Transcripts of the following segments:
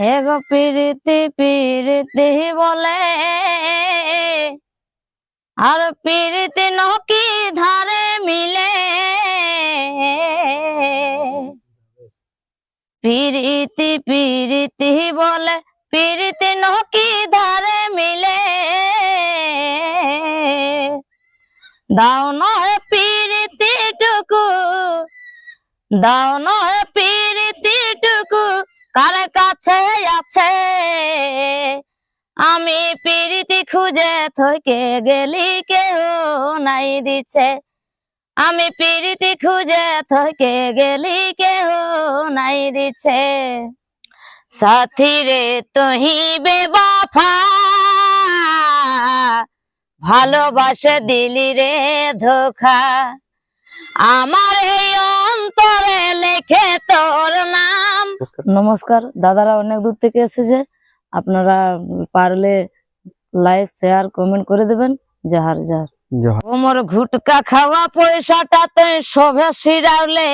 হে গো পিরিতি পিরিতি বলে, আর পিরিতি নকি ধারে মিলে। পিরিতি পিরিতি বলে, পিরিতি নকি ধারে মিলে। দাও নহে পিরিতি টুকু, দাও নহে পিরিতি টুকু কার কাছে আছে? আমি পিরিতি খুঁজে থকে গেলি কেউ নাই দিছে। আমি পিরিতি খুঁজে থকে গেলি কেউ নাই দিছে। সাথী রে বেবাফা ভালোবাসে দিলি রে ধোখা। আমার এই অন্তরে লেখে তোর নাম। নমস্কার। দাদারা অনেক দূর থেকে এসেছে। আপনারা পারলে লাইক শেয়ার কমেন্ট করে দেবেন। যাহার যাহার। জহর ওমর ঘুটকা খাওয়া পয়সাটা তুই শোভে সিরাউলে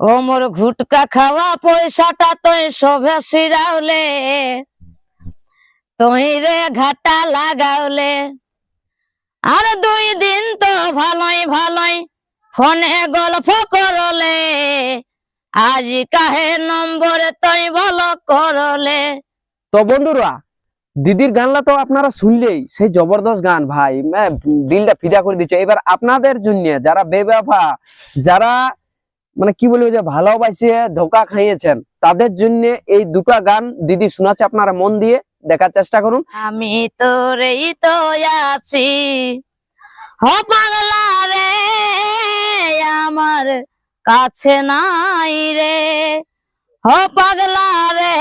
ওমর ঘুটকা খাওয়া পয়সাটা তুই শোভে সিরাউলে তুই রে ঘাটা লাগাওলে। আর দুই দিন তো ভালোই ভালোই ফোনে গল্প করলে। আজ কাহে নম্বরে তুই ভালো করলে। তো বন্ধুরা দিদির গানলা তো আপনারা শুনলেই সেই জবরদস্ত গান ভাই ম্যা, দিলটা ফিদা করে দিচ্ছে। এবার আপনাদের জন্য যারা বেবাফা যারা মানে কি বলব যে ভালোবাসে ধোকা খাইয়েছেন তাদের জন্য এই দুটো গান দিদি শোনাচ্ছে আপনারা মন দিয়ে। দেখার চেষ্টা করুন। আমি তোরেই তো আছি। হ পাগলা রে আমার কাছে নাই রে। হ পাগলা রে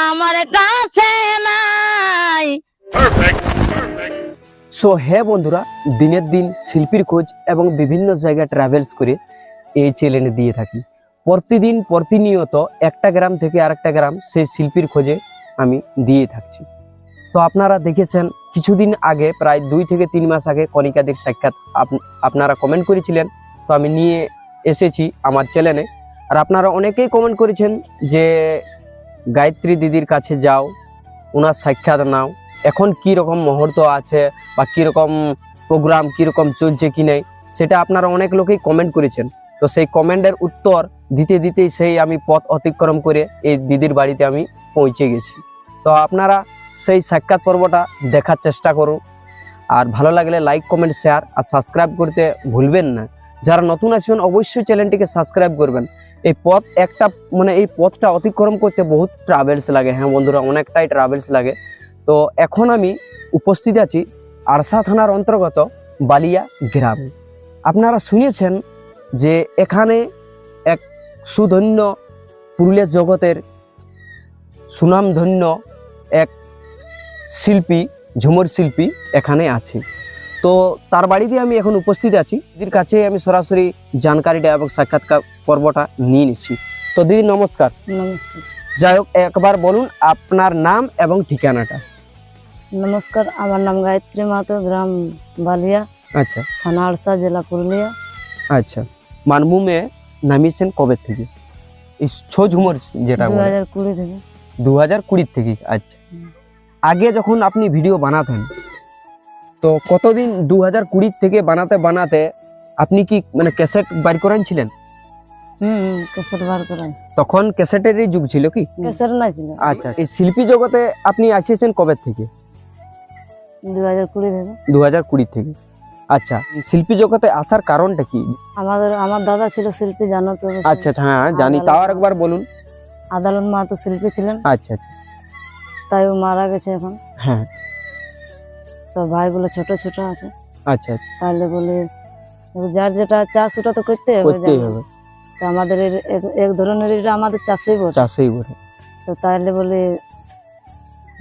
আমার কাছে নাই। সো হ্যাঁ বন্ধুরা দিনের দিন শিল্পীর খোঁজ এবং বিভিন্ন জায়গায় ট্রাভেলস করে এই চ্যানেলে দিয়ে থাকি। প্রতিদিন প্রতিনিয়ত একটা গ্রাম থেকে আরেকটা গ্রাম সেই শিল্পীর খোঁজে আমি দিয়ে থাকছি। তো আপনারা দেখেছেন, কিছুদিন আগে, প্রায় দুই থেকে তিন মাস আগে কণিকাদের সাক্ষাৎ আপ- আপনারা কমেন্ট করেছিলেন। তো আমি নিয়ে এসেছি আমার চ্যানেলে আর আপনারা অনেকেই কমেন্ট করেছেন যে, গায়ত্রী দিদির কাছে যাও ওনার সাক্ষাৎ নাও। এখন কি রকম মুহূর্ত আছে বা কীরকম প্রোগ্রাম কীরকম চলছে কি নেই? সেটা আপনারা অনেক লোকেই কমেন্ট করেছেন। তো সেই কমেন্টের উত্তর দিতে দিতেই সেই আমি পথ অতিক্রম করে এই দিদির বাড়িতে আমি পৌঁছে গেছি। তো আপনারা সেই সাক্ষাৎ পর্বটা দেখার চেষ্টা করুন। আর ভালো লাগলে লাইক কমেন্ট শেয়ার আর সাবস্ক্রাইব করতে ভুলবেন না। যারা নতুন আসবেন অবশ্যই চ্যানেলটিকে সাবস্ক্রাইব করবেন। এই পথ একটা মানে এই পথটা অতিক্রম করতে বহুত ট্রাভেলস লাগে। হ্যাঁ বন্ধুরা, অনেকটাই ট্রাভেলস লাগে। তো এখন আমি উপস্থিত আছি আরসা থানার অন্তর্গত বালিয়া গ্রামে। আপনারা শুনেছেন যে এখানে এক সুধন্য পুরুলিয়া জগতের সুনামধন্য এক শিল্পী ঝুমুর শিল্পী এখানে আছে। তো তার বাড়িতে আমি এখন উপস্থিত আছি। দিদির কাছে আমি সরাসরি জানকারিটা এবং সাক্ষাৎকার পর্বটা নিয়ে নিচ্ছি। তো দিদি নমস্কার। নমস্কার। যাই হোক একবার বলুন আপনার নাম এবং ঠিকানাটা। নমস্কার আমার নাম গায়ত্রী মাতো গ্রাম বালিয়া আচ্ছা। থানা আড়সা জেলা পুরুলিয়া। আচ্ছা। মানভূমে নামিয়েছেন কবে থেকে? এই ছ ঝুমর যেটা দু হাজার কুড়ি থেকে। দু হাজার কুড়ি থেকে আচ্ছা। আগে যখন আপনি ভিডিও বানাতেন তো কতদিন দু হাজার কুড়ির থেকে বানাতে বানাতে আপনি কি মানে ক্যাসেট বার করেন ছিলেন? হম কেসের বার করাই তখন ক্যাসেটেরই যুগ ছিল কি? কেসের না ছিল। আচ্ছা এই শিল্পী জগতে আপনি আসিয়েছেন কবে থেকে? দু হাজার কুড়ি থেকে। দু হাজার কুড়ি থেকে। আচ্ছা শিল্পী জগতে আসার কারণটা কি? আমাদের আমার দাদা ছিল শিল্পী জানো তো আচ্ছা আচ্ছা হ্যাঁ জানি। তাও আর একবার বলুন। আদালত মা তো শিল্পী ছিলেন। আচ্ছা আচ্ছা। তাই ও মারা গেছে এখন। হ্যাঁ। তো ভাইগুলো ছোট ছোট আছে। আচ্ছা আচ্ছা। তাহলে বলে যার যেটা চাষ ওটা তো করতে হবে তো আমাদের এক- ধরনের এটা আমাদের চাষেই বটে চাষেই বলে তো তাহলে বলে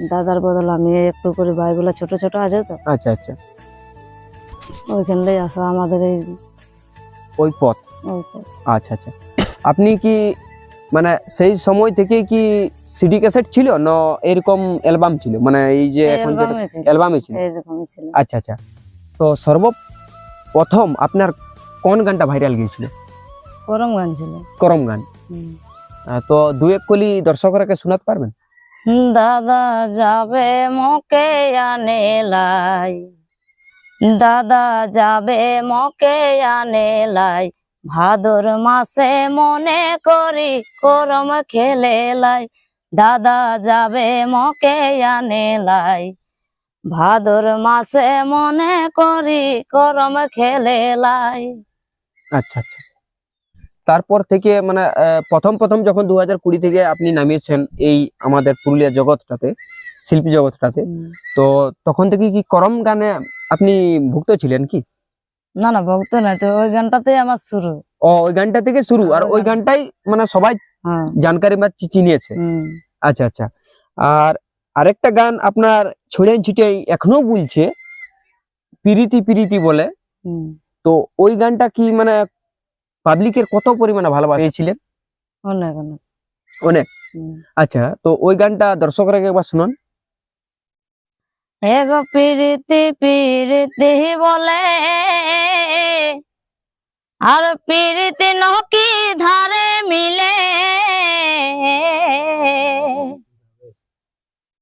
দাদার বদল আমি একটু করে ভাইগুলো ছোট ছোট আছে তো। আচ্ছা আচ্ছা। ওইখানটাই আসা আমাদের এই ওই পথ? ওই- আচ্ছা আচ্ছা। আপনি কি মানে সেই সময় থেকে কি সিডি ক্যাসেট ছিল না এরকম অ্যালবাম ছিল? মানে এই যে এখন যেটা অ্যালবামে ছিল। আচ্ছা আচ্ছা। তো সর্বপ্রথম আপনার কোন গানটা ভাইরাল গিয়েছিল? গরম গান ছিল। করম গান। তো দু এক কলি দর্শকরাকে শোনাতে পারবেন? দাদা যাবে মকে আনে লাই। দাদা যাবে মকে আনে লাই ভাদর মাসে মনে করি করম খেলে লাই দাদা যাবে মকে আনে লাই ভাদর মাসে মনে করি করম খেলে লাই আচ্ছা আচ্ছা। তারপর থেকে মানে প্রথম প্রথম যখন দু থেকে আপনি নামিয়েছেন এই আমাদের পুরুলিয়া জগৎটাতে শিল্পী জগৎটাতে। তো তখন থেকে কি করম গানে আপনি ভুক্ত ছিলেন কি? না না ভক্ত নাই তো ওই গানটাতেই আমার শুরু। ও ওই গানটা থেকে শুরু। আর ওই গানটাই মানে সবাই হ্যাঁ। জানকারি বা চিনিয়েছে। আচ্ছা আচ্ছা। আর আরেকটা গান আপনার ছড়িয়ে ছিটিয়ে এখনও বলছে পিরিতি পিরিতি বলে। তো ওই গানটা কি মানে পাবলিকের কত পরিমাণে ভালোবাসিয়েছিলেন অনেক অনেক। অনেক। আচ্ছা তো ওই গানটা দর্শকরা একবার শুনুন। এগো পিরিতি পিরিতি বলে, আর পিরিতি নকি ধারে মিলে।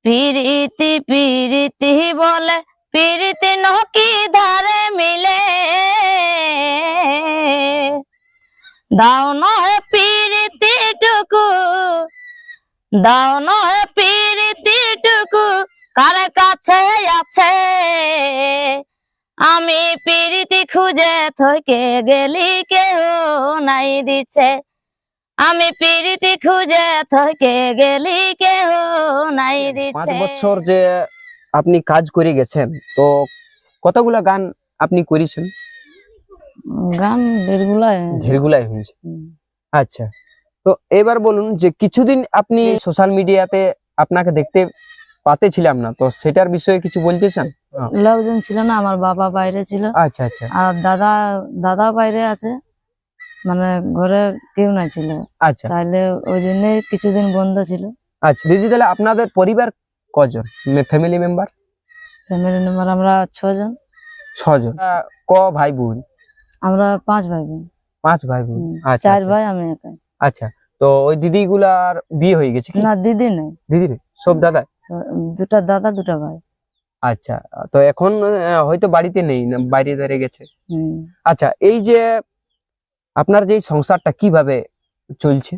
পিরিতি পিরিতি বলে, পিরিতি নকি ধারে মিলে। দাও নয় পিরিতি টুকু, দাও নয় পিরিতি টুকু কার কাছে আছে। আমি পিরিতি খুঁজে থকে গেলি কেউ নাই দিছে। আমি পিরিতি খুঁজে থকে গেলি কেউ নাই দিছে পাঁচ বছর যে আপনি কাজ করে গেছেন তো কতগুলা গান আপনি করেছেন? গান বেরগুলাই ঢেরগুলাই হয়েছে। আচ্ছা। তো এবার বলুন যে কিছুদিন আপনি সোশ্যাল মিডিয়াতে আপনাকে দেখতে পাতেছিলাম না তো সেটার বিষয়ে কিছু বলতে চান লোকজন ছিল না আমার বাবা বাইরে ছিল। আচ্ছা আচ্ছা। আর দাদা দাদা বাইরে আছে মানে ঘরে কেউ না ছিল। আচ্ছা। তাহলে ওই জন্য কিছুদিন বন্ধ ছিল। আচ্ছা দিদি তাহলে আপনাদের পরিবার কজন? ফ্যামিলি মেম্বার ফ্যামিলি মেম্বার আমরা ছজন। ছজন। ক ভাই বোন? আমরা পাঁচ ভাই বোন। পাঁচ ভাই বোন। আচ্ছা চার আচ্ছা। ভাই আমি একাই। আচ্ছা তো ওই দিদিগুলার বিয়ে হয়ে গেছে না দিদি নেই। দিদি সব দাদা? দুটা দাদা দুটা ভাই। আচ্ছা তো এখন হয়তো বাড়িতে নেই না বাইরে দাঁড়িয়ে গেছে? আচ্ছা এই যে আপনার যে সংসারটা কীভাবে চলছে?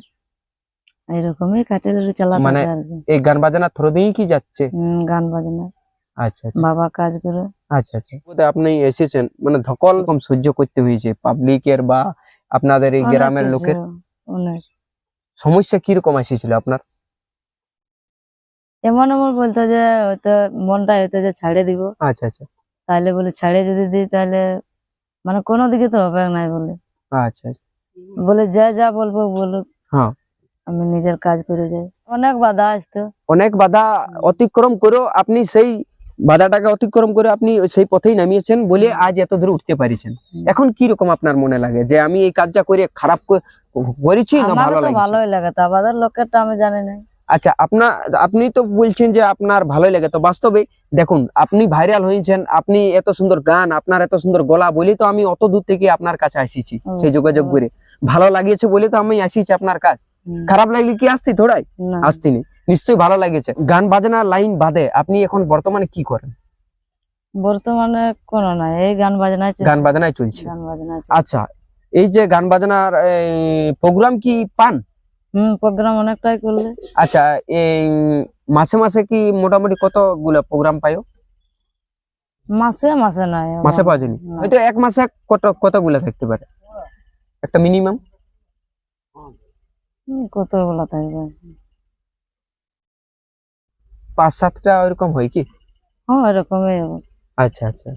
এরকমই কাটিয়ে চালাতে মানে- এই গান বাজানার থ্রো দিয়েই কি যাচ্ছে? গান বাজনা। আচ্ছা আচ্ছা। বাবা কাজ করে। আচ্ছা আচ্ছা। বোধহয় আপনি এসেছেন মানে ধকল রকম সহ্য করতে হয়েছে পাবলিকের বা আপনাদের এই গ্রামের লোকের। অনেক। সমস্যা কীরকম এসেছিল আপনার? এমন এমন বলতো যে হয়তো মনটা হয়তো যে ছাড়ে দিব। আচ্ছা আচ্ছা। তাহলে বলে ছাড়ে যদি দিই তাহলে মানে কোনো দিকে তো হবে নাই বলে। আচ্ছা আচ্ছা। বলে যা যা বলব বলুক। হ্যাঁ। আমি নিজের কাজ করে যাই। অনেক বাধা আসতো। অনেক বাধা অতিক্রম করেও আপনি সেই বাধাটাকে অতিক্রম করে আপনি সেই পথেই নামিয়েছেন বলে আজ এত দূরে উঠতে পারিছেন। এখন কি রকম আপনার মনে লাগে যে আমি এই কাজটা করে খারাপ করেছি না ভালো তো ভালোই লাগে তা বাজার লোকেরটা আমি জানি না। আচ্ছা আপনার আপনি তো বলছেন যে আপনার ভালোই লাগে তো বাস্তবে দেখুন আপনি ভাইরাল হয়েছেন আপনি এত সুন্দর গান আপনার এত সুন্দর গলা বলি তো আমি অত দূর থেকে আপনার কাছে আসিছি সেই যোগাযোগ করে। ভালো লাগিয়েছে বলে তো আমি আসিছি আপনার কাজ খারাপ লাগলে কি আসতি থোড়াই। আসতিনি নিশ্চয়ই ভালো লাগেছে। গান বাজনা লাইন বাদে আপনি এখন বর্তমানে কি করেন? বর্তমানে কোনো নাই এই গান বাজনা গান বাজনায় চলছে। গান বাজনা আচ্ছা এই যে গান বাজনার প্রোগ্রাম কি পান? হুম প্রোগ্রাম অনেকটাই করলে। আচ্ছা এই মাসে মাসে কি মোটামুটি কতগুলো প্রোগ্রাম পাইও মাসে মাসে নাই মাসে পাওয়া যায়নি। হয়তো এক মাসে কত কতগুলো থাকতে পারে? একটা মিনিমাম কতগুলো থাকবে? পাঁচ সাতটা ওইরকম হয় কি? হ্যাঁ আচ্ছা আচ্ছা।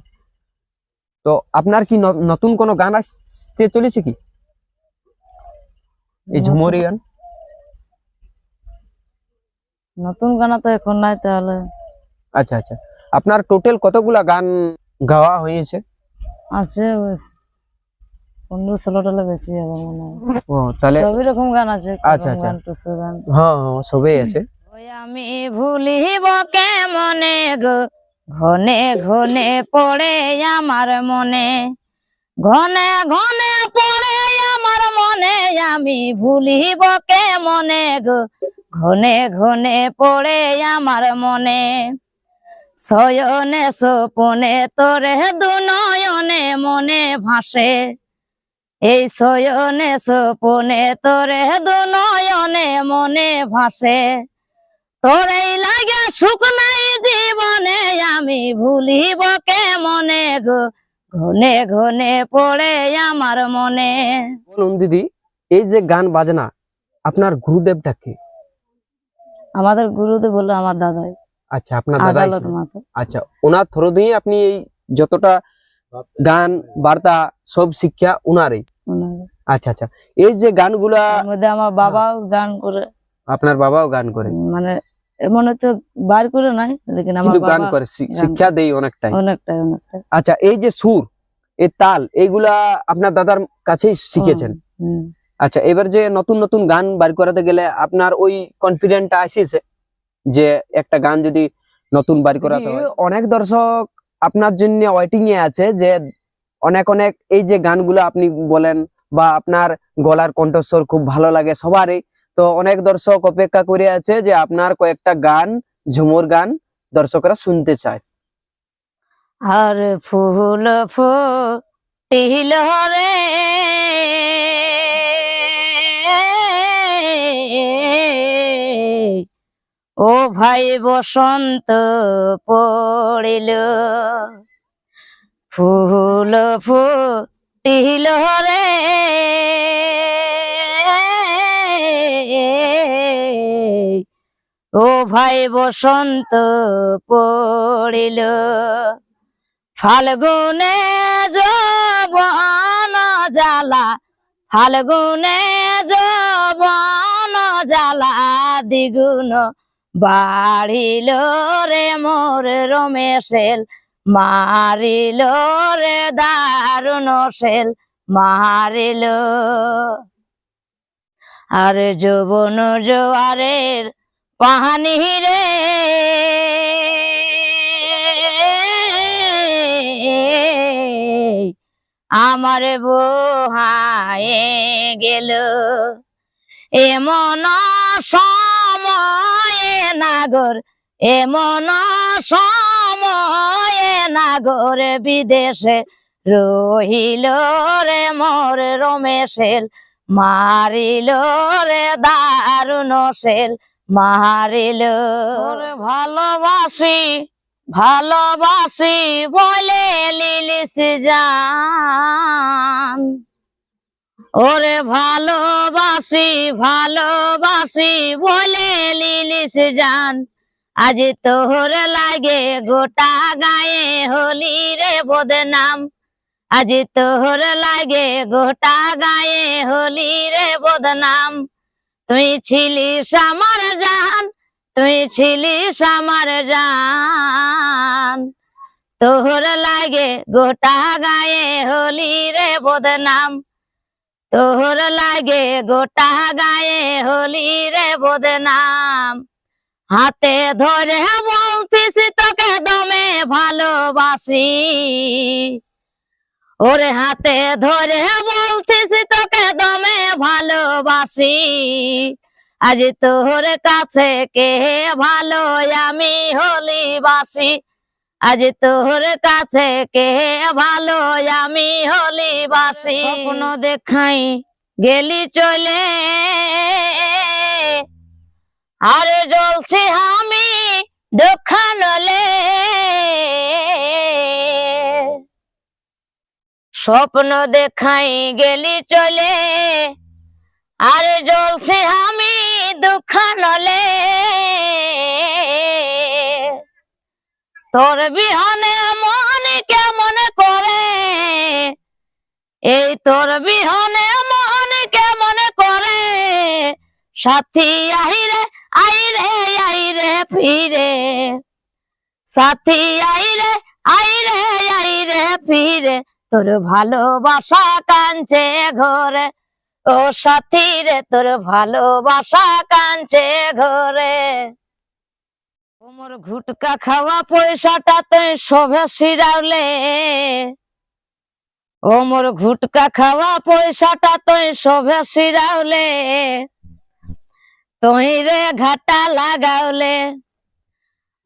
তো আপনার কি নতুন কোনো গান আসতে চলেছে কি? এই ঝুমরি গান? নতুন গানা তো এখন নাই তাহলে। আচ্ছা আচ্ছা। আপনার টোটাল কতগুলা গান গাওয়া হয়েছে? আছে পনেরো ষোলোটা বেশি হবে মনে হয়। ও তাহলে সবই রকম গান আছে আচ্ছা, আচ্ছা। হ্যাঁ হ্যাঁ সবই আছে। আমি ভুলিব কেমনে গো? ঘনে ঘনে পড়ে আমার মনে। ঘনে ঘনে পড়ে আমার মনে, আমি ভুলিব কে মনে গো? ঘনে ঘনে পড়ে আমার মনে। শয়নে সপনে তোরে দুনয়নে মনে ভাসে। এই শয়নে সপনে তোরে দুনয়নে মনে ভাসে। তোরেই লাগে সুখ নাই জীবনে আমি ভুলিব কে মনে গো? ঘনে ঘনে পড়ে আমার মনে। বলুন দিদি এই যে গান বাজনা আপনার গুরুদেবটা কে? আমাদের গুরুদেব বলল আমার দাদাই আচ্ছা আপনার দাদা আদালত মাথা আচ্ছা ওনার থ্রো দিয়ে আপনি এই যতটা গান বার্তা সব শিক্ষা উনারই আচ্ছা আচ্ছা এই যে গানগুলা মধ্যে আমার বাবাও গান করে আপনার বাবাও গান করে। মানে এমন তো বার করে নাই লেকিন আমার গান করে শিক্ষা দেই অনেকটাই। অনেকটাই অনেকটাই। আচ্ছা এই যে সুর এই তাল এইগুলা আপনার দাদার কাছেই শিখেছেন? আচ্ছা এবার যে নতুন নতুন গান বার করাতে গেলে আপনার ওই কনফিডেন্টটা আসিছে যে একটা গান যদি নতুন বার করাতে হয়। অনেক দর্শক আপনার জন্য ওয়েটিং এ আছে যে অনেক অনেক এই যে গানগুলো আপনি বলেন বা আপনার গলার কণ্ঠস্বর খুব ভালো লাগে সবারই তো অনেক দর্শক অপেক্ষা করে আছে যে আপনার কয়েকটা গান, ঝুমুর গান দর্শকরা শুনতে চায়। আর ফুল ফুটিল রে ও ভাই বসন্ত পড়িল। ফুল ফুটিল রে ও ভাই বসন্ত পড়িল। ফাল্গুনে যবন জ্বালা, ফাল্গুনে যবন জ্বালা দ্বিগুণ বাড়িল রে মোর রমেশেল, মারিল রে দারুণ সেল, মারিল। আর যৌবন জোয়ারের পাহানি রে। আমার বোহায়ে গেল। এমন সময়ে নাগর, এমন সময়ে নাগর বিদেশে রহিল রে মোর রমেশেল, মারিল রে দারুণ মারিল ভালোবাসি ভালোবাসি বলে লিলিস জান ওরে ভালোবাসি ভালোবাসি বলে লিলিস জান আজ তোর লাগে গোটা গায়ে হলি রে বদনাম। আজ তোর লাগে গোটা গায়ে হলি রে বদনাম। তুই ছিলিস আমার জান, তুই ছিলিস আমার জান। তোর লাগে গোটা গায়ে হলি রে বদনাম। তোর লাগে গোটা গায়ে হলি রে বদনাম। হাতে ধরে বলতিস তোকে দমে ভালোবাসি। ওরে হাতে ধরে বলতিস তোকে দমে ভালোবাসি। আজ তোর কাছে কে ভালো আমি হলি বাসি। আজ তোর কাছে কে ভালো আমি হলি বাসি। স্বপ্ন দেখাই গেলি চলে। আরে জ্বলছি আমি দোকানলে স্বপ্ন দেখাই গেলি চলে, আরে জ্বলছি আমি দোকানলে তোর বিহনে মন কেমন করে? এই তোর বিহনে মন কেমন করে? সাথী আইরে আইরে আইরে ফিরে। সাথী আইরে আইরে আইরে ফিরে। তোর ভালোবাসা কাঞ্চে ঘরে। ও সাথী রে, তোর ভালোবাসা কাঞ্চে ঘরে। ওমর ঘুটকা খাওয়া পয়সাটা তুই শোভে সিরাউলে ও মোর ঘুটকা খাওয়া পয়সাটা তুই সবে সিরাউলে তুই রে ঘাটা লাগাওলে।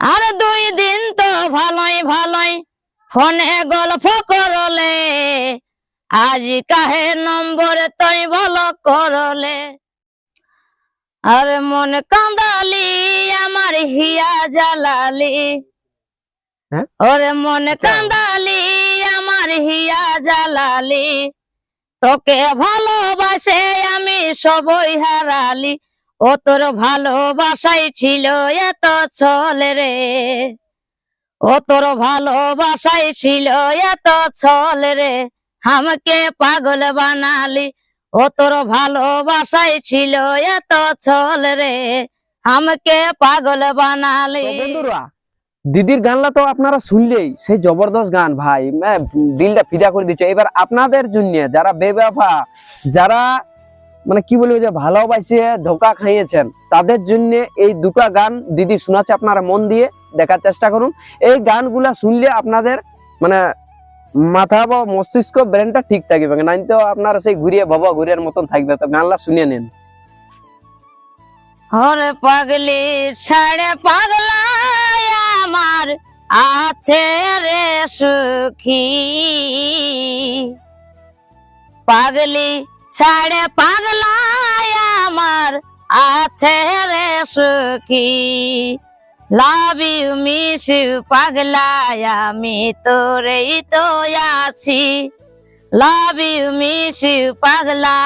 আর দুই দিন তো ভালোই ভালোই ফোনে গল্প করলে আজ কাহে নম্বরে তুই বলো করলে। আরে মন কান্দালি আমার হিয়া জ্বালালি। হ্যাঁ? ওরে মন কান্দালি আমার হিয়া জ্বালালি। তোকে ভালোবাসে আমি সবই হারালি। ও তোর ভালোবাসাই ছিল এত ছলে রে। ও তোর ভালোবাসাই ছিল এত ছলে রে আমাকে পাগল বানালি। ও তোর ভালোবাসাই ছিল এত ছল রে আমাকে পাগল বানালি। দিদির গানলা তো আপনারা শুনলেই সেই জবরদস্ত গান ভাই ম্যা, দিলটা ফিদা করে দিচ্ছে। এবার আপনাদের জন্য যারা বেবাফা যারা মানে কি বলব যে ভালোবাসে ধোকা খাইয়েছেন। তাদের জন্য এই দুটো গান দিদি শোনাচ্ছে আপনারা মন দিয়ে, দেখার চেষ্টা করুন। এই গানগুলা শুনলে আপনাদের মানে মাথা বা মস্তিষ্ক ব্রেনটা ঠিক থাকবে নাই তো আপনারা সেই ঘুরিয়ে বাবা ঘুরিয়ার মতন থাকবে। তো গানলা শুনিয়ে নেন। হরে পাগলি, ছাড়ে পাগলা আমার, আছে রে সুখী। পাগলি ছাড়ে পাগলা আমার আছে রে সুখী। লাভ ইউ মিস ইউ পাগলা আমি তোরেই তো আছি। লাভ ইউ মিস ইউ পাগলা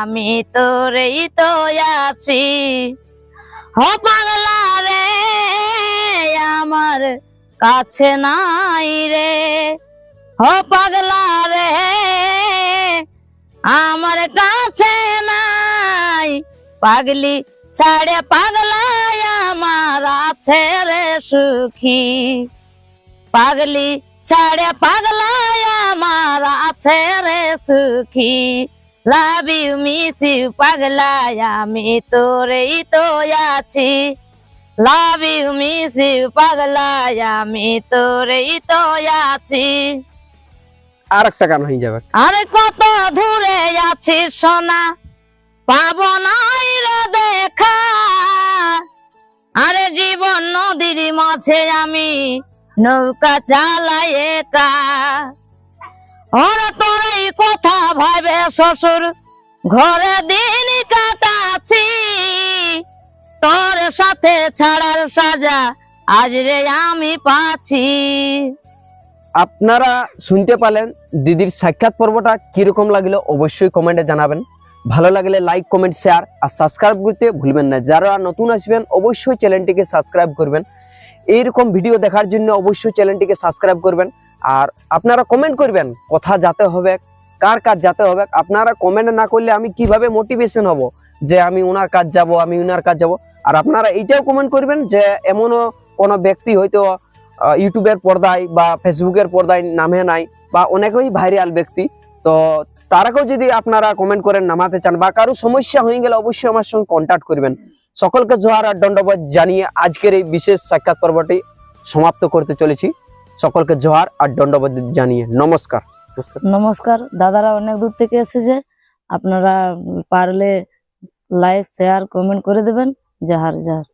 আমি তোরেই তো আছি। হ পাগলা রে, আমার কাছে নাই রে। হ পাগলা রে আমার কাছে নাই। পাগলি ছাড়ে পাগলা আমার আছে রে সুখী। পাগলি ছাড়ে পাগলা আমার আছে রে সুখী। লাভ ইউ মিস ইউ আমি তোরেই তো আছি। লাভ ইউ মিস ইউ আমি তোরেই তো আছি। আর গান হয়ে যাবে। আরে কত দূরে আছিস সোনা, পাবো নাই রে দেখা। আরে জীবন নদীর মাঝে আমি নৌকা চালাই একা। ওরা তোর এই কথা ভাবে শ্বশুর, ঘরে দিন কাটাচ্ছি। তোর সাথে ছাড়ার সাজা আজ রে আমি পাচ্ছি। আপনারা শুনতে পালেন দিদির সাক্ষাৎ পর্বটা কীরকম লাগল অবশ্যই কমেন্টে জানাবেন। ভালো লাগলে লাইক কমেন্ট শেয়ার আর সাবস্ক্রাইব করতে ভুলবেন না। যারা নতুন আসবেন, অবশ্যই চ্যানেলটিকে সাবস্ক্রাইব করবেন। এইরকম ভিডিও দেখার জন্য অবশ্যই চ্যানেলটিকে সাবস্ক্রাইব করবেন। আর আপনারা কমেন্ট করবেন, কথা যাতে হবে, কার কাজ যাতে হবে। আপনারা কমেন্ট না করলে আমি কীভাবে মোটিভেশন হব? যে আমি ওনার কাজ যাব, আমি ওনার কাজ যাব। আর আপনারা এইটাও কমেন্ট করবেন যে এমনও কোনো ব্যক্তি হয়তো ইউটিউবের পর্দায় বা ফেসবুকের পর্দায় নামে নাই বা অনেকেই ভাইরাল ব্যক্তি তো তারাকেও যদি আপনারা কমেন্ট করেন নামাতে চান বা কারও সমস্যা হয়ে গেলে অবশ্যই আমার সঙ্গে কন্ট্যাক্ট করবেন। সকলকে জোহার আর দণ্ডবোধ জানিয়ে আজকের এই বিশেষ সাক্ষাৎ পর্বটি সমাপ্ত করতে চলেছি। সকলকে জোহার আর দণ্ডবোধ জানিয়ে নমস্কার। নমস্কার। দাদারা অনেক দূর থেকে এসেছে। আপনারা পারলে লাইক শেয়ার কমেন্ট করে দেবেন। যাহার জয়